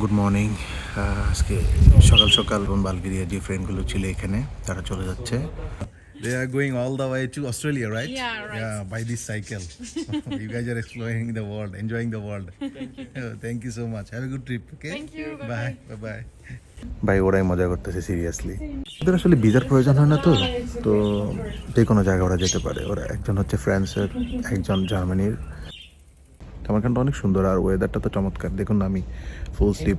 Good morning আজকে সকাল সকাল এবং বালগেরিয়া যে ফ্রেন্ডগুলো ছিল এখানে তারা চলে যাচ্ছে They are going all the way to Australia, right? Yeah, right. Yeah, by this cycle. you guys are exploring the world, enjoying the world. Thank you. Thank you so much. Have a good trip, okay? Thank you. Bye. Bye bye. ভাই ওরাই মজা করতেছে seriously ওদের আসলে ভিসার প্রয়োজন হয় না তো তো যে কোনো জায়গায় ওরা যেতে পারে ওরা একজন হচ্ছে ফ্রান্সের একজন জার্মানির কামারখানটা অনেক সুন্দর আর ওয়েদারটা তো চমৎকার। দেখুন আমি ফুল স্লিপ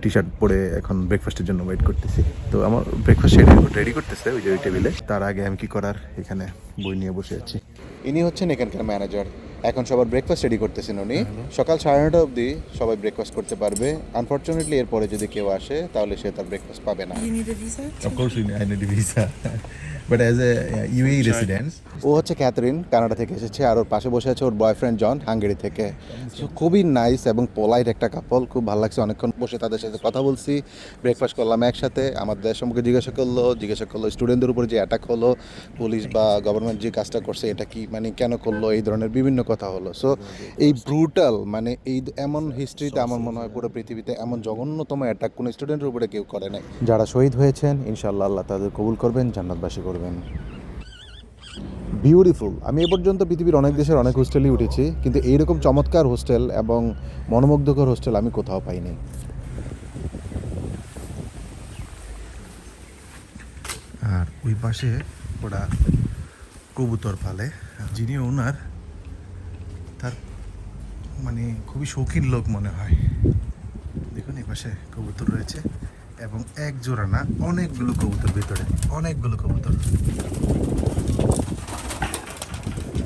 টি শার্ট পরে এখন ব্রেকফাস্টের জন্য ওয়েট করতেছি। তো আমার ব্রেকফাস্ট রেডি করতেছে ওই যে ওই টেবিলে তার আগে আমি কি করার? এখানে বই নিয়ে বসে আছি। ইনি হচ্ছেন এখানকার ম্যানেজার এখন সবার ব্রেকফাস্ট রেডি করতেছেন উনি। সকাল সাড়ে নটা অবধি সবাই ব্রেকফাস্ট করতে পারবে। আনফর্চুনেটলি এরপরে যদি কেউ আসে তাহলে সে তার ব্রেকফাস্ট পাবে না। Uh, UAE resident, ও হচ্ছে ক্যাথরিন কানাডা থেকে এসেছে আর ওর পাশে বসে আছে ওর বয়ফ্রেন্ড জন হাঙ্গেরি থেকে। So, খুবই নাইস এবং পোলাইট একটা কাপল খুব ভালো লাগছে। অনেকক্ষণ বসে তাদের সাথে কথা বলছি ব্রেকফাস্ট করলাম একসাথে। আমাদের দেশ সম্পর্কে জিজ্ঞাসা করল জিজ্ঞাসা করল স্টুডেন্টদের উপর যে অ্যাটাক হলো পুলিশ বা গভর্নমেন্ট যে কাজটা করছে এটা কি মানে কেন করল এই ধরনের বিভিন্ন কথা হলো। সো এই ব্রুটাল মানে এই এমন হিস্ট্রিতে আমার মনে হয় পুরো পৃথিবীতে এমন জঘন্যতম অ্যাটাক কোনো স্টুডেন্টের উপরে কেউ করে নাই। যারা শহীদ হয়েছেন, ইনশাআল্লাহ আল্লাহ তাদের কবুল করবেন, জান্নাতবাসী করবেন। বিউটিফুল আমি এ পর্যন্ত পৃথিবীর অনেক দেশের অনেক হোস্টেলই উঠেছি, কিন্তু এইরকম চমৎকার হোস্টেল এবং মনোমুগ্ধকর হোস্টেল আমি কোথাও পাইনি। আর ওই পাশে ওরা কবুতর পালে, যিনি ওনার মানে খুবই শৌখিন লোক মনে হয়। দেখুন, এই পাশে কবুতর রয়েছে এবং এক জোড়া না, অনেকগুলো কবুতর ভেতরে, অনেকগুলো কবুতর।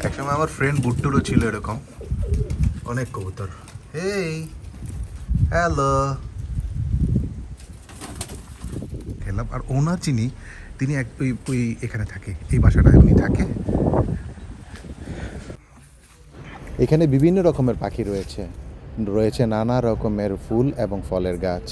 একসময় আমার ফ্রেন্ড বুট্টুরও ছিল এরকম, অনেক কবুতর। Hey, hello. খেলাম আর ওনার যিনি, তিনি এক ওই ওই এখানে থাকে, এই বাসাটায় উনি থাকে। এখানে বিভিন্ন রকমের পাখি রয়েছে। রয়েছে নানা রকমের ফুল এবং ফলের গাছ।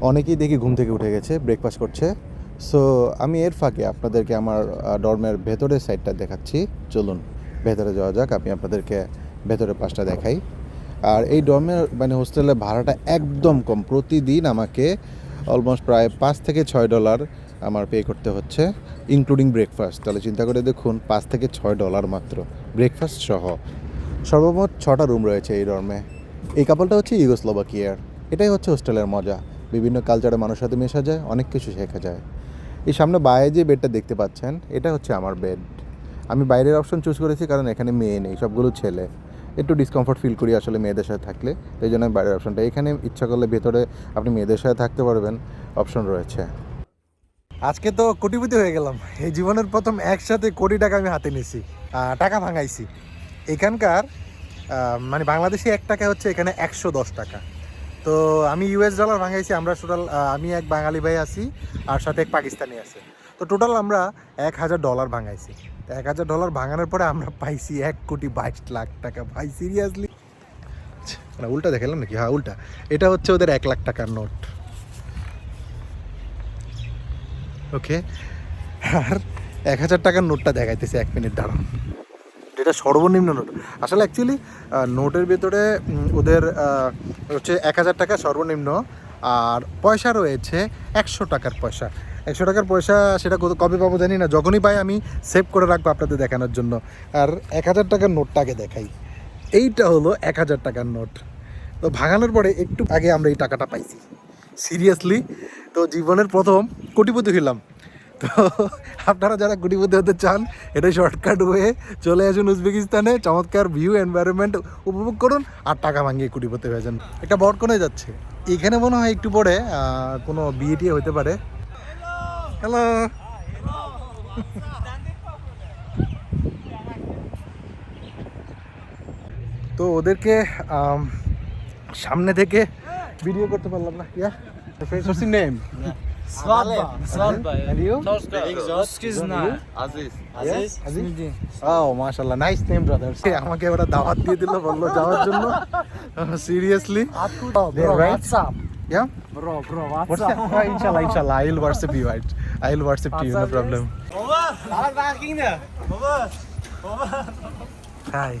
অনেকেই দেখি ঘুম থেকে উঠে গেছে ব্রেকফাস্ট করছে। সো আমি এর ফাঁকে আপনাদেরকে আমার ডর্মের ভেতরের সাইডটা দেখাচ্ছি। চলুন, ভেতরে যাওয়া যাক, আমি আপনাদেরকে ভেতরের পাশটা দেখাই। আর এই ডর্মের মানে হোস্টেলের ভাড়াটা একদম কম। প্রতিদিন আমাকে অলমোস্ট প্রায় পাঁচ থেকে ছয় ডলার আমার পে করতে হচ্ছে ইনক্লুডিং ব্রেকফাস্ট তাহলে চিন্তা করে দেখুন, পাঁচ থেকে ছয় ডলার মাত্র। ব্রেকফাস্ট সহ সর্বমোট ছটা রুম রয়েছে এই ডর্মে এই কাপলটা হচ্ছে ইউগোস্লোভাকিয়ার। এটাই হচ্ছে হোস্টেলের মজা। বিভিন্ন কালচারের মানুষের সাথে মেশা যায়, অনেক কিছু শেখা যায়। এই সামনে বাইরে যে বেডটা দেখতে পাচ্ছেন, এটা হচ্ছে আমার বেড। আমি বাইরের অপশন চুজ করেছি কারণ এখানে মেয়ে নেই, সবগুলো ছেলে। একটু ডিসকমফর্ট ফিল করি আসলে মেয়েদের সাথে থাকলে এই জন্য আমি বাইরের অপশনটা। এখানে ইচ্ছা করলে ভেতরে আপনি মেয়েদের সাথে থাকতে পারবেন, অপশন রয়েছে। আজকে তো কোটিপতি হয়ে গেলাম। এই জীবনের প্রথম একসাথে কোটি টাকা আমি হাতে নিয়েছি টাকা ভাঙাইছি। এখানকার মানে বাংলাদেশে এক টাকা হচ্ছে এখানে একশো দশ টাকা। তো আমি ইউএস ডলার ভাঙাইছি, আমরা টোটাল আমি এক বাঙালি ভাই আছি, আর সাথে এক পাকিস্তানি আছে। তো টোটাল আমরা এক হাজার ডলার ভাঙাইছি। তো এক হাজার ডলার ভাঙানোর পরে আমরা পাইছি এক কোটি বাইশ লাখ টাকা। ভাই সিরিয়াসলি না উল্টা দেখালাম নাকি? হ্যাঁ উল্টা। এটা হচ্ছে ওদের এক লাখ টাকার নোট। ওকে আর এক হাজার টাকার নোটটা দেখাইতেছে এক মিনিট, দাঁড়ান। যেটা সর্বনিম্ন নোট। আসলে অ্যাকচুয়ালি নোটের ভেতরে ওদের হচ্ছে এক হাজার টাকা সর্বনিম্ন, আর পয়সা রয়েছে একশো টাকার পয়সা। একশো টাকার পয়সা সেটা কবে পাবো জানি না, যখনই পাই আমি সেভ করে রাখব আপনাদের দেখানোর জন্য। আর এক হাজার টাকার নোটটাকে দেখাই। এইটা হলো এক হাজার টাকার নোট। তো ভাঙানোর পরে একটু আগে আমরা এই টাকাটা পাইছি। সিরিয়াসলি তো জীবনের প্রথম কোটিপতি হইলাম। তো আপনারা যারা গুটিপতি হতে চান এটা শর্টকাট হয়ে চলে আসুন উজবেকিস্তানে চমৎকার ভিউ এনভায়রনমেন্ট উপভোগ করুন আর টাকা ভাঙিয়ে কুটিপতি হয়ে যান। একটা বট কোনে যাচ্ছে। এখানে মনে হয় একটু পরে কোনো বিয়ে টিয়ে হতে পারে। হ্যালো তো ওদেরকে সামনে থেকে ভিডিও করতে পারলাম না। Yeah name Svadba. Svadba. And you? Eskizna. Aziz. Aziz? Aziz. Oh, ও মাশাআল্লাহ নাইস নেম ব্রাদার আমাকে ওরা দাওয়াত দিয়ে দিল বলল যাওয়ার জন্য seriously Bro, They're what's up? Yeah Bro, bro, What's what's up? Oh, inshallah, inshallah. I'll WhatsApp you. Right? I'll WhatsApp to you. No problem. Hi.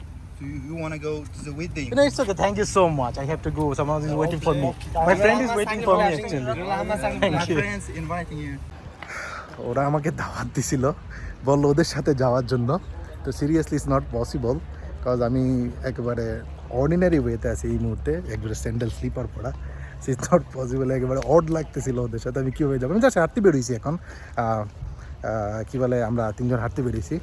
Do you, you want to go to the wedding? No, it's okay. Thank you so much. I have to go. Someone is waiting for me. My friend is waiting for me actually. Thank you. friends inviting you. ওরা আমাকে দাওয়াত দিছিল বলল ওদের সাথে যাওয়ার জন্য তো seriously is not possible cause আমি একেবারে অর্ডিনারি ওয়েতে আছি এই মুহূর্তে একবারে স্যান্ডেল স্লিপার পরা ইজ নট পসিবল একেবারে অড লাগতেছিল ওদের সাথে আমি কীভাবে যাব আমি জাস্ট হাঁটতে বেরোইছি এখন আহ, বলে আমরা তিনজন হাঁটতে বেরিয়েছি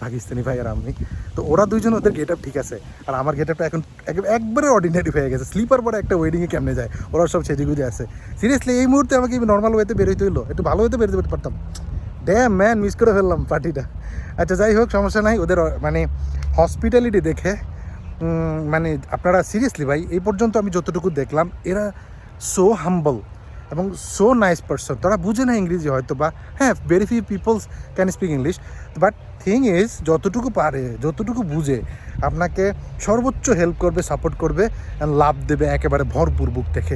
পাকিস্তানি ভাই আর আমি তো ওরা দুইজন ওদের গেট ঠিক আছে। আর আমার গেট আপটা এখন একে- একবারে অর্ডিনারি হয়ে গেছে। স্লিপার পরে একটা ওয়েডিংয়ে কেমনে যায়? ওরা সব সেজে গুজে আছে। সিরিয়াসলি এই মুহূর্তে আমাকে নর্মাল ওয়েতে বেরোইতে হইল। একটু ভালো ওয়েতে বেরোতে পারতাম। ড্যাম ম্যান মিস করে ফেললাম পার্টিটা আচ্ছা যাই হোক, সমস্যা নাই। ওদের মানে হসপিটালিটি দেখে মানে আপনারা সিরিয়াসলি ভাই, এই পর্যন্ত আমি যতটুকু দেখলাম, এরা সো হাম্বল এবং সো নাইস পার্সন তারা বুঝে না ইংরেজি হয়তো বা হ্যাঁ very few peoples can speak English but thing is যতটুকু পারে, যতটুকু বুঝে, আপনাকে সর্বোচ্চ হেল্প করবে সাপোর্ট করবে অ্যান্ড লাভ দেবে একেবারে ভরপুর বুক থেকে।